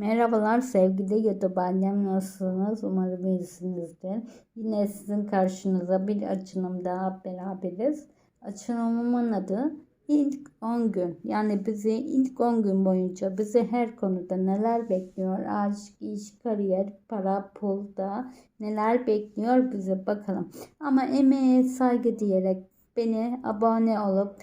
Merhabalar sevgili YouTube annem nasılsınız? Umarım iyisinizdir. Yine sizin karşınıza bir açılım daha beraberiz. Açılımımın adı ilk 10 gün. Yani bizi ilk 10 gün boyunca bizi her konuda neler bekliyor? Aşk, iş, kariyer, para, pulda neler bekliyor bize bakalım. Ama emeğe saygı diyerek beni abone olup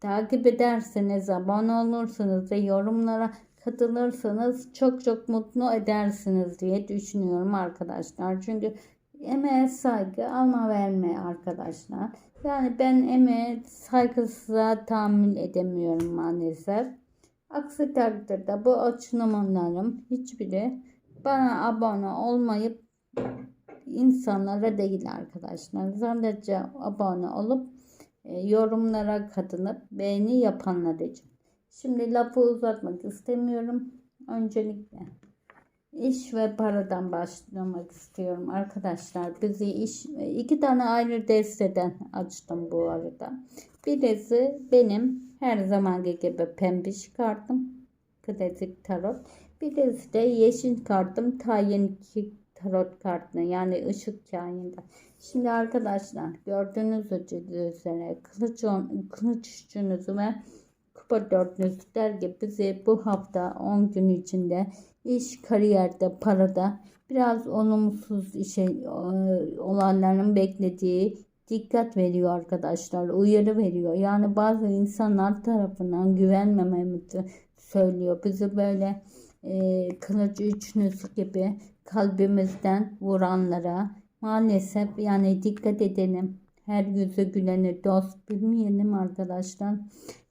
takip ederseniz, abone olursanız ve yorumlara katılırsanız çok çok mutlu edersiniz diye düşünüyorum arkadaşlar. Çünkü emeğe saygı alma verme arkadaşlar. Yani ben emeğe saygısızlığa tahammül edemiyorum maalesef. Aksi takdirde bu açılımlarım hiçbiri bana abone olmayıp insanlara değil arkadaşlar. Sadece abone olup e, yorumlara katılıp beğeni yapanlar için. Şimdi lafı uzatmak istemiyorum. Öncelikle iş ve paradan başlamak istiyorum arkadaşlar. Bizi iş iki tane ayrı desteden açtım bu arada. Birisi benim her zamanki gibi pembiş kartım. Klasik tarot. Birisi de yeşil kartım tayin tarot kartını yani ışık kayında. Şimdi arkadaşlar gördüğünüz üzere kılıç, kılıç üçünüzü ve kupa dörtlüsü dergi bizi bu hafta 10 gün içinde iş, kariyerde, parada biraz olumsuz işe olanların beklediği dikkat veriyor arkadaşlar. Uyarı veriyor. Yani bazı insanlar tarafından güvenmememizi söylüyor. Bizi böyle e, kılıç üçlüsü gibi kalbimizden vuranlara maalesef yani dikkat edelim. Her yüzü güleni dost bilmeyelim arkadaşlar.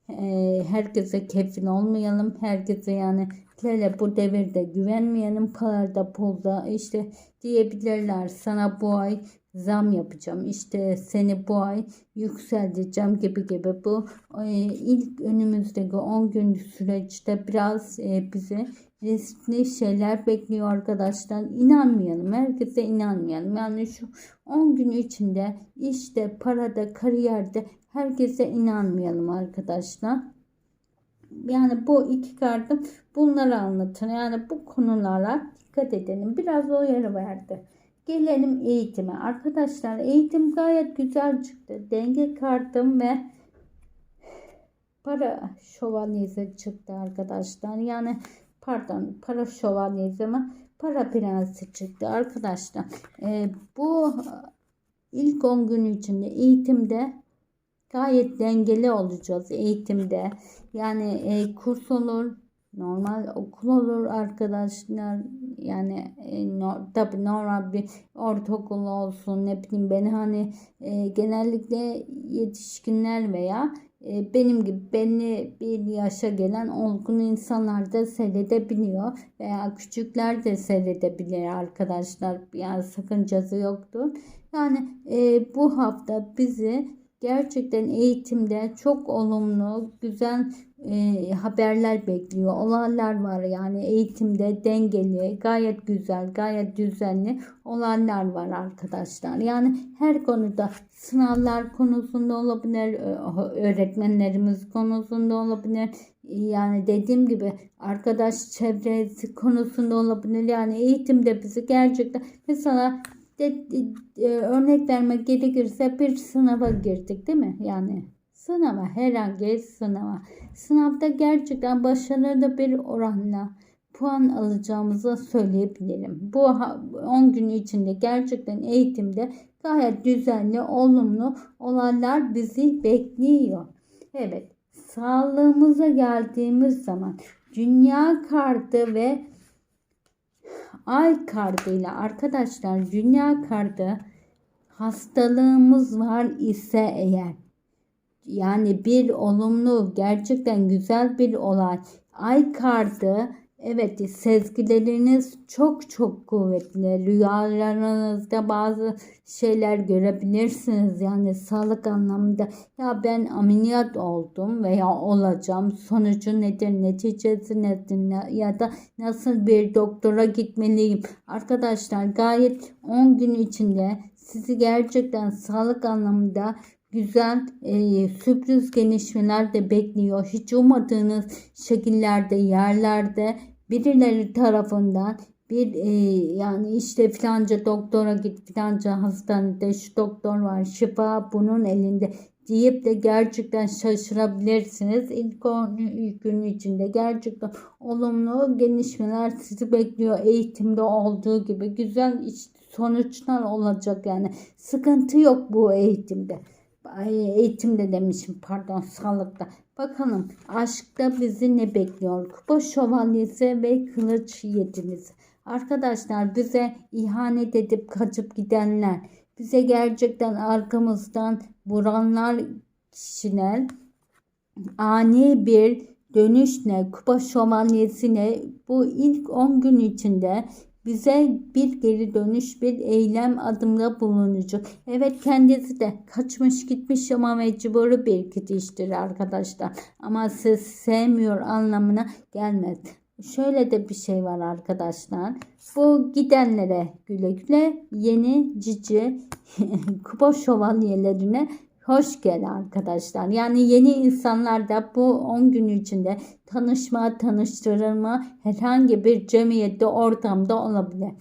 Ee, herkese kefil olmayalım. Herkese yani hele bu devirde güvenmeyelim. Parada pulda işte diyebilirler sana bu ay zam yapacağım. İşte seni bu ay yükselteceğim gibi gibi bu e, ilk önümüzdeki 10 gün süreçte biraz e, bizi riskli şeyler bekliyor arkadaşlar. İnanmayalım. Herkese inanmayalım. Yani şu 10 gün içinde işte parada, kariyerde herkese inanmayalım arkadaşlar. Yani bu iki kartım bunları anlatır. Yani bu konulara dikkat edelim. Biraz uyarı verdi. Gelelim eğitime. Arkadaşlar eğitim gayet güzel çıktı. Denge kartım ve para şövalyesi çıktı arkadaşlar. Yani pardon para şövalyesi ama para prensi çıktı arkadaşlar. E, bu ilk 10 gün içinde eğitimde gayet dengeli olacağız eğitimde. Yani e, kurs olur, normal okul olur arkadaşlar. Yani e, no, tabi normal bir ortaokul olsun ne bileyim ben hani e, genellikle yetişkinler veya benim gibi belli bir yaşa gelen olgun insanlar da seyredebiliyor veya küçükler de seyredebilir arkadaşlar. Yani sakıncası yoktur. Yani e, bu hafta bizi gerçekten eğitimde çok olumlu, güzel e, haberler bekliyor. Olaylar var yani eğitimde dengeli, gayet güzel, gayet düzenli olaylar var arkadaşlar. Yani her konuda sınavlar konusunda olabilir, öğretmenlerimiz konusunda olabilir. Yani dediğim gibi arkadaş çevresi konusunda olabilir. Yani eğitimde bizi gerçekten mesela de, de, örnek vermek gerekirse bir sınava girdik değil mi? Yani sınava herhangi sınava. Sınavda gerçekten başarılı bir oranla puan alacağımızı söyleyebilirim. Bu 10 gün içinde gerçekten eğitimde gayet düzenli, olumlu olaylar bizi bekliyor. Evet, sağlığımıza geldiğimiz zaman dünya kartı ve ay kartıyla arkadaşlar dünya kartı hastalığımız var ise eğer yani bir olumlu gerçekten güzel bir olay ay kartı Evet sezgileriniz çok çok kuvvetli. Rüyalarınızda bazı şeyler görebilirsiniz. Yani sağlık anlamında ya ben ameliyat oldum veya olacağım. Sonucu nedir? Neticesi nedir? Ya da nasıl bir doktora gitmeliyim? Arkadaşlar gayet 10 gün içinde sizi gerçekten sağlık anlamında güzel e, sürpriz gelişmeler de bekliyor. Hiç ummadığınız şekillerde, yerlerde birileri tarafından bir e, yani işte filanca doktora git filanca hastanede şu doktor var şifa bunun elinde deyip de gerçekten şaşırabilirsiniz. İlk 10 ilk gün içinde gerçekten olumlu gelişmeler sizi bekliyor. Eğitimde olduğu gibi güzel sonuçlar olacak yani. Sıkıntı yok bu eğitimde. Ay, eğitimde demişim pardon sağlıkta. Bakalım aşkta bizi ne bekliyor? Kupa şövalyesi ve kılıç yediniz. Arkadaşlar bize ihanet edip kaçıp gidenler, bize gerçekten arkamızdan vuranlar kişiler ani bir dönüşle kupa şövalyesine bu ilk 10 gün içinde bize bir geri dönüş bir eylem adımda bulunacak. Evet kendisi de kaçmış gitmiş ama mecburi bir gidiştir arkadaşlar. Ama siz sevmiyor anlamına gelmez. Şöyle de bir şey var arkadaşlar. Bu gidenlere güle güle yeni cici kupa şövalyelerine hoş gel arkadaşlar. Yani yeni insanlar da bu 10 gün içinde tanışma, tanıştırılma herhangi bir cemiyette, ortamda olabilir.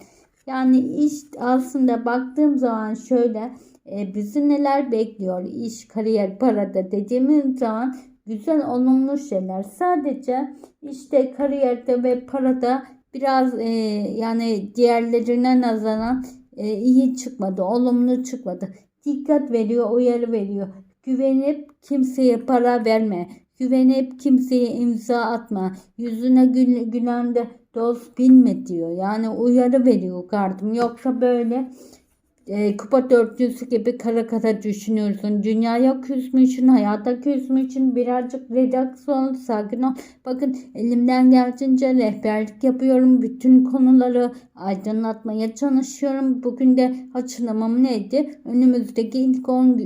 Yani iş aslında baktığım zaman şöyle e, bizi neler bekliyor iş, kariyer, parada dediğimiz zaman güzel olumlu şeyler. Sadece işte kariyerde ve parada biraz e, yani diğerlerine nazaran e, iyi çıkmadı, olumlu çıkmadı. Dikkat veriyor, uyarı veriyor. Güvenip kimseye para verme. Güvenip kimseye imza atma. Yüzüne gülen de dost bilme diyor. Yani uyarı veriyor kardım. Yoksa böyle e, kupa dörtlüsü gibi kara kara düşünüyorsun. Dünyaya küsmüşsün, hayata küsmüşsün. Birazcık relax ol, sakin ol. Bakın elimden geldiğince rehberlik yapıyorum. Bütün konuları aydınlatmaya çalışıyorum. Bugün de açıklamam neydi? Önümüzdeki ilk 10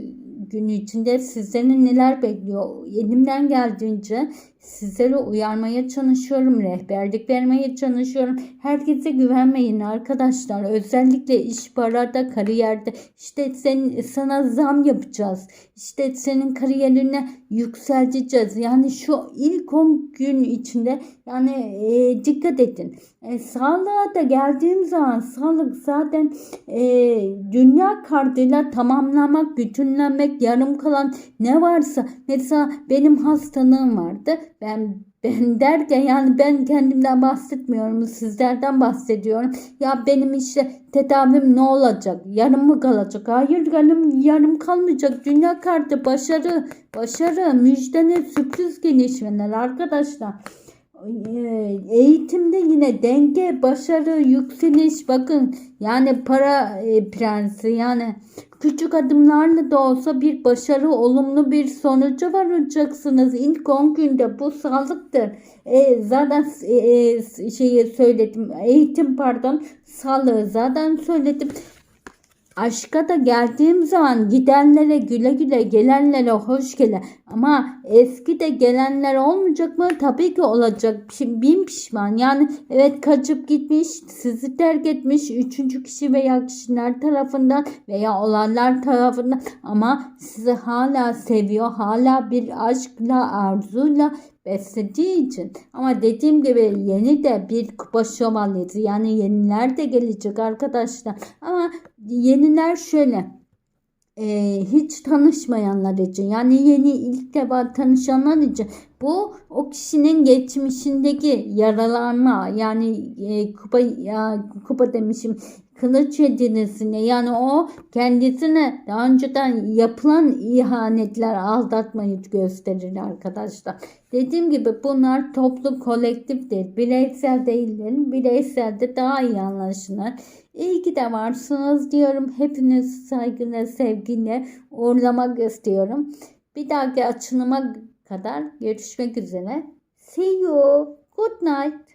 gün içinde sizlerin neler bekliyor? Elimden geldiğince sizleri uyarmaya çalışıyorum. Rehberlik vermeye çalışıyorum. Herkese güvenmeyin arkadaşlar. Özellikle iş parada, kariyerde. İşte sen, sana zam yapacağız. İşte senin kariyerine yükselteceğiz. Yani şu ilk 10 gün içinde yani e, dikkat edin. E, sağlığa da geldiğim zaman sağlık zaten e, dünya kartıyla tamamlamak, bütünlenmek, yarım kalan ne varsa mesela benim hastalığım vardı. Ben ben derken yani ben kendimden bahsetmiyorum sizlerden bahsediyorum. Ya benim işte tedavim ne olacak? Yarım mı kalacak? Hayır yarım, yarım kalmayacak. Dünya kartı başarı, başarı, müjdene sürpriz gelişmeler arkadaşlar. Ee, Eğitimde yine denge, başarı, yükseliş bakın yani para e, prensi yani küçük adımlarla da olsa bir başarı, olumlu bir sonuca varacaksınız. İlk 10 günde bu sağlıktır. E, zaten e, e, şeyi söyledim. Eğitim pardon, sağlığı zaten söyledim. Aşka da geldiğim zaman gidenlere güle güle gelenlere hoş gele. Ama eski de gelenler olmayacak mı? Tabii ki olacak. Bin pişman. Yani evet kaçıp gitmiş, sizi terk etmiş üçüncü kişi veya kişiler tarafından veya olanlar tarafından ama sizi hala seviyor. Hala bir aşkla, arzuyla beslediği için. Ama dediğim gibi yeni de bir kupa şövalyesi yani yeniler de gelecek arkadaşlar. Ama yeniler şöyle e, hiç tanışmayanlar için yani yeni ilk defa tanışanlar için bu o kişinin geçmişindeki yaralanma yani e, kupa ya, kupa demişim kılıç yedinisine yani o kendisine daha önceden yapılan ihanetler aldatmayı gösterir arkadaşlar. Dediğim gibi bunlar toplu kolektiftir. Bireysel değildir. Bireyselde daha iyi anlaşılır. İyi ki de varsınız diyorum. Hepiniz saygıyla, sevgiyle uğurlamak istiyorum. Bir dahaki açılıma kadar görüşmek üzere. See you. Good night.